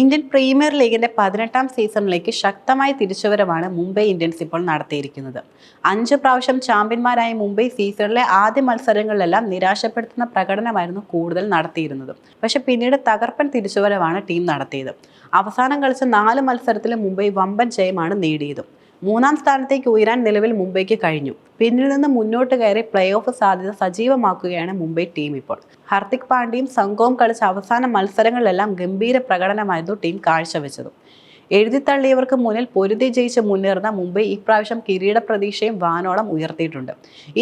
Indian premier ലീഗിന്റെ പതിനെട്ടാം സീസണിലേക്ക് ശക്തമായ തിരിച്ചുവരവാണ് മുംബൈ ഇന്ത്യൻസ് ഇപ്പോൾ നടത്തിയിരിക്കുന്നത്. അഞ്ച് പ്രാവശ്യം ചാമ്പ്യന്മാരായ മുംബൈ സീസണിലെ ആദ്യ മത്സരങ്ങളിലെല്ലാം നിരാശപ്പെടുത്തുന്ന പ്രകടനമായിരുന്നു കൂടുതൽ നടത്തിയിരുന്നത്. പക്ഷെ പിന്നീട് തകർപ്പൻ തിരിച്ചുവരവാണ് ടീം നടത്തിയത്. അവസാനം കളിച്ച നാല് മത്സരത്തിൽ മുംബൈ വമ്പൻ ജയമാണ് നേടിയത്. മൂന്നാം സ്ഥാനത്തേക്ക് ഉയരാൻ നിലവിൽ മുംബൈക്ക് കഴിഞ്ഞു. പിന്നിൽ നിന്ന് മുന്നോട്ട് കയറി പ്ലേ ഓഫ് സാധ്യത സജീവമാക്കുകയാണ് മുംബൈ ടീം ഇപ്പോൾ. ഹർദിക് പാണ്ഡ്യയും സംഘവും കളിച്ച അവസാന മത്സരങ്ങളിലെല്ലാം ഗംഭീര പ്രകടനമായിരുന്നു ടീം കാഴ്ചവെച്ചത്. എഴുതിത്തള്ളിയവർക്ക് മുന്നിൽ പൊരുതി ജയിച്ച് മുന്നേറുന്ന മുംബൈ ഇപ്രാവശ്യം കിരീട പ്രതീക്ഷയും വാനോളം ഉയർത്തിയിട്ടുണ്ട്.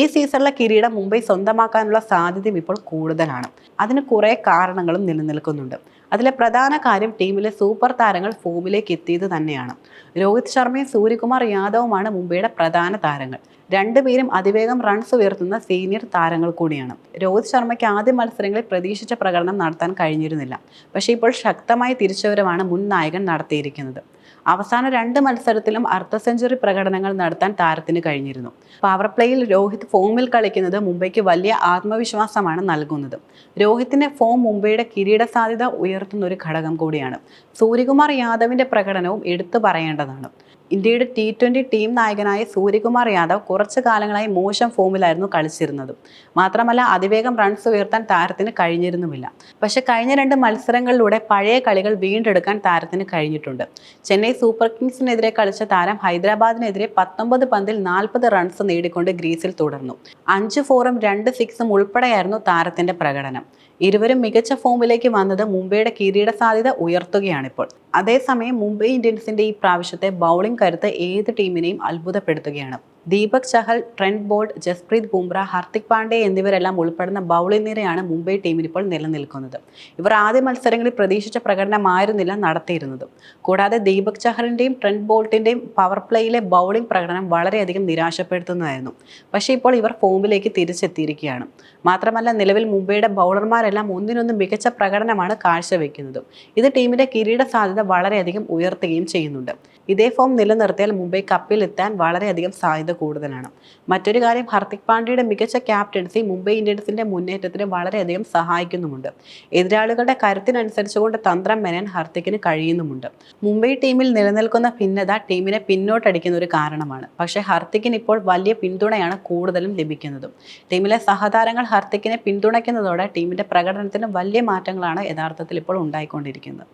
ഈ സീസണിലെ കിരീടം മുംബൈ സ്വന്തമാക്കാനുള്ള സാധ്യതയും ഇപ്പോൾ കൂടുതലാണ്. അതിന് കുറേ കാരണങ്ങളും നിലനിൽക്കുന്നുണ്ട്. അതിലെ പ്രധാന കാര്യം ടീമിലെ സൂപ്പർ താരങ്ങൾ ഫോമിലേക്ക് എത്തിയത് തന്നെയാണ്. രോഹിത് ശർമ്മയും സൂര്യകുമാർ യാദവുമാണ് മുംബൈയുടെ പ്രധാന താരങ്ങൾ. രണ്ടുപേരും അതിവേഗം റൺസ് ഉയർത്തുന്ന സീനിയർ താരങ്ങൾ കൂടിയാണ്. രോഹിത് ശർമ്മയ്ക്ക് ആദ്യ മത്സരങ്ങളിൽ പ്രതീക്ഷിച്ച പ്രകടനം നടത്താൻ കഴിഞ്ഞിരുന്നില്ല. പക്ഷേ ഇപ്പോൾ ശക്തമായ തിരിച്ചുവരവാണ് മുൻ നായകൻ നടത്തിയിരിക്കുന്നത്. അവസാന രണ്ട് മത്സരത്തിലും അർദ്ധ സെഞ്ചുറി പ്രകടനങ്ങൾ നടത്താൻ താരത്തിന് കഴിഞ്ഞിരുന്നു. പവർ പ്ലേയിൽ രോഹിത് ഫോമിൽ കളിക്കുന്നത് മുംബൈക്ക് വലിയ ആത്മവിശ്വാസമാണ് നൽകുന്നത്. രോഹിത്തിന്റെ ഫോം മുംബൈയുടെ കിരീട സാധ്യത ഉയർത്തുന്ന ഒരു ഘടകം കൂടിയാണ്. സൂര്യകുമാർ യാദവിന്റെ പ്രകടനവും എടുത്തു പറയേണ്ടതാണ്. ഇന്ത്യയുടെ ടി ട്വന്റി ടീം നായകനായ സൂര്യകുമാർ യാദവ് കുറച്ചു കാലങ്ങളായി മോശം ഫോമിലായിരുന്നു കളിച്ചിരുന്നത്. മാത്രമല്ല അതിവേഗം റൺസ് ഉയർത്താൻ താരത്തിന് കഴിഞ്ഞിരുന്നുമില്ല. പക്ഷെ കഴിഞ്ഞ രണ്ട് മത്സരങ്ങളിലൂടെ പഴയ കളികൾ വീണ്ടെടുക്കാൻ താരത്തിന് കഴിഞ്ഞിട്ടുണ്ട്. ചെന്നൈ സൂപ്പർ കിങ്സിനെതിരെ കളിച്ച താരം ഹൈദരാബാദിനെതിരെ പത്തൊമ്പത് പന്തിൽ നാൽപ്പത് റൺസ് നേടിക്കൊണ്ട് ഗ്രീസിൽ തുടർന്നു. അഞ്ച് ഫോറും രണ്ട് സിക്സും ഉൾപ്പെടെയായിരുന്നു താരത്തിന്റെ പ്രകടനം. ഇരുവരും മികച്ച ഫോമിലേക്ക് വന്നത് മുംബൈയുടെ കിരീട സാധ്യത ഉയർത്തുകയാണിപ്പോൾ. അതേസമയം മുംബൈ ഇന്ത്യൻസിന്റെ ഈ പ്രാവശ്യത്തെ ബൗളിംഗ് കരുത്ത് ഏത് ടീമിനെയും അത്ഭുതപ്പെടുത്തുകയാണ്. ദീപക് ചഹൽ ട്രെൻഡ് ബോൾഡ് ജസ്പ്രീത് ബുംറ ഹർദിക് പാണ്ഡെ എന്നിവരെല്ലാം ഉൾപ്പെടുന്ന ബൗളിംഗ് നിരയാണ് മുംബൈ ടീമിൽ ഇപ്പോൾ നിലനിൽക്കുന്നത്. ഇവർ ആദ്യ മത്സരങ്ങളിൽ പ്രതീക്ഷിച്ച പ്രകടനമായിരുന്നില്ല നടത്തിയിരുന്നത്. കൂടാതെ ദീപക് ചഹലിന്റെയും ട്രെൻഡ് ബോൾട്ടിന്റെയും പവർ പ്ലേയിലെ ബൗളിംഗ് പ്രകടനം വളരെയധികം നിരാശപ്പെടുത്തുന്നതായിരുന്നു. പക്ഷേ ഇപ്പോൾ ഇവർ ഫോമിലേക്ക് തിരിച്ചെത്തിയിരിക്കുകയാണ്. മാത്രമല്ല നിലവിൽ മുംബൈയുടെ ബൗളർമാരെല്ലാം ഒന്നിനൊന്ന് മികച്ച പ്രകടനമാണ് കാഴ്ചവെക്കുന്നത്. ഇത് ടീമിന്റെ കിരീട സാധ്യത വളരെയധികം ഉയർത്തുകയും ചെയ്യുന്നുണ്ട്. ഇതേ ഫോം നിലനിർത്തിയാൽ മുംബൈ കപ്പിൽ എത്താൻ വളരെയധികം സാധ്യത കൂടുതലാണ്. മറ്റൊരു കാര്യം ഹർദിക് പാണ്ഡ്യയുടെ മികച്ച ക്യാപ്റ്റൻസി മുംബൈ ഇന്ത്യൻസിന്റെ മുന്നേറ്റത്തിന് വളരെയധികം സഹായിക്കുന്നുമുണ്ട്. എതിരാളികളുടെ കരുത്തിനനുസരിച്ചുകൊണ്ട് തന്ത്രം മെനയാൻ ഹർദിക്കിന് കഴിയുന്നുമുണ്ട്. മുംബൈ ടീമിൽ നിലനിൽക്കുന്ന ഭിന്നത ടീമിനെ പിന്നോട്ടടിക്കുന്ന ഒരു കാരണമാണ്. പക്ഷേ ഹർദിക്കിന് ഇപ്പോൾ വലിയ പിന്തുണയാണ് കൂടുതലും ലഭിക്കുന്നത്. ടീമിലെ സഹതാരങ്ങൾ ഹർദിക്കിനെ പിന്തുണയ്ക്കുന്നതോടെ ടീമിന്റെ പ്രകടനത്തിന് വലിയ മാറ്റങ്ങളാണ് യഥാർത്ഥത്തിൽ ഇപ്പോൾ ഉണ്ടായിക്കൊണ്ടിരിക്കുന്നത്.